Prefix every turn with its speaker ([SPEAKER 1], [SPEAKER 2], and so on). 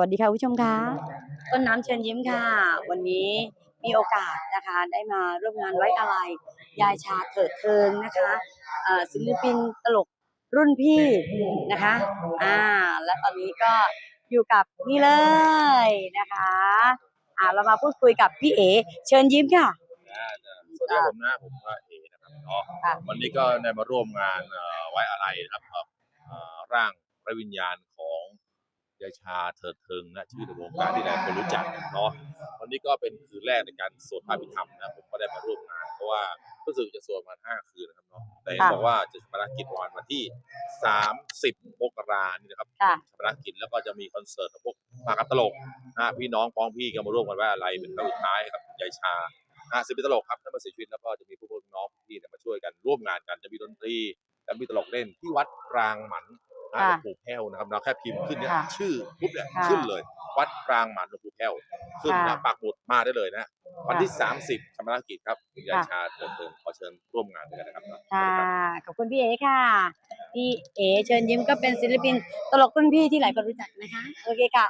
[SPEAKER 1] สวัสดีค่ะคุณผู้ชมคะต้นน้ำเชิญยิ้มค่ะ วันนี้มีโอกาสนะคะได้มาร่วมงานไว้อะไร ยายชาเถิดเทิงนะคะเอ่อศิลปินตลกรุ่นพี่นะคะอ่าและตอนนี้ก็อยู่กับนี่เลยนะคะอ่าเรามาพูดคุยกับพี่เอเชิญยิ้มค่ะ
[SPEAKER 2] สวัสดีครับผมนะผมก็เอนะครับเนาะ
[SPEAKER 1] ค่ะ
[SPEAKER 2] วันนี้ก็ได้มาร่วมงานเอ่อไว้อะไรนะครับกับเอ่อร่างพระวิญญาณของ ยายชาเถิดเทิงนะชื่อในวงการที่หลายคนรู้จักเนาะวันนี้ก็เป็นคืนแรกในการสวดพระพิธรรมนะผมก็ได้มาร่วมงาน เพราะว่ารู้สึกจะสวดมาห้าคืนนะครับเนาะแต่เห็น
[SPEAKER 1] ค่ะ
[SPEAKER 2] บอกว่าจะชำระกิจวันวันที่30มกรานี่นะครับ
[SPEAKER 1] ค่ะ
[SPEAKER 2] ชำระกิจแล้วก็จะมีคอนเสิร์ตของพวกมากับตลกนะพี่น้องพ้องพี่ก็มาร่วมกันไว้อะไรเป็นครั้งสุดท้ายให้กับยายชาอ่าศิลปินตลกครับท่านมาเสียชีวิตแล้วก็จะมีผู้คนน้องพี่เนี่ยมาช่วยกันร่วมงานกันจะมีดนตรีและมีตลกเล่นที่วัดรางหมัน อ่าหลวงปู่แพ้วนะครับเราแค่พิมพ์ขึ้นเนี่ย
[SPEAKER 1] ค่ะ
[SPEAKER 2] ชื่อปุ๊บเนี่ย
[SPEAKER 1] ค่ะ
[SPEAKER 2] ขึ้นเลย วัดรางหมันหลวงปู่แพ้วขึ้น
[SPEAKER 1] ค่ะ
[SPEAKER 2] นะปักหมุดมาได้เลยนะ วันที่ 30ชำระกิจครับคุณยาย
[SPEAKER 1] ค่ะ
[SPEAKER 2] ชาเถิดเทิงขอเชิญร่วมงานด้วยกันนะครับ
[SPEAKER 1] ค่ะ ขอบคุณพี่เอค่ะ พี่เอเชิญยิ้มก็เป็นศิลปินตลกรุ่นพี่ที่หลายคนรู้จักนะคะ โอเคค่ะ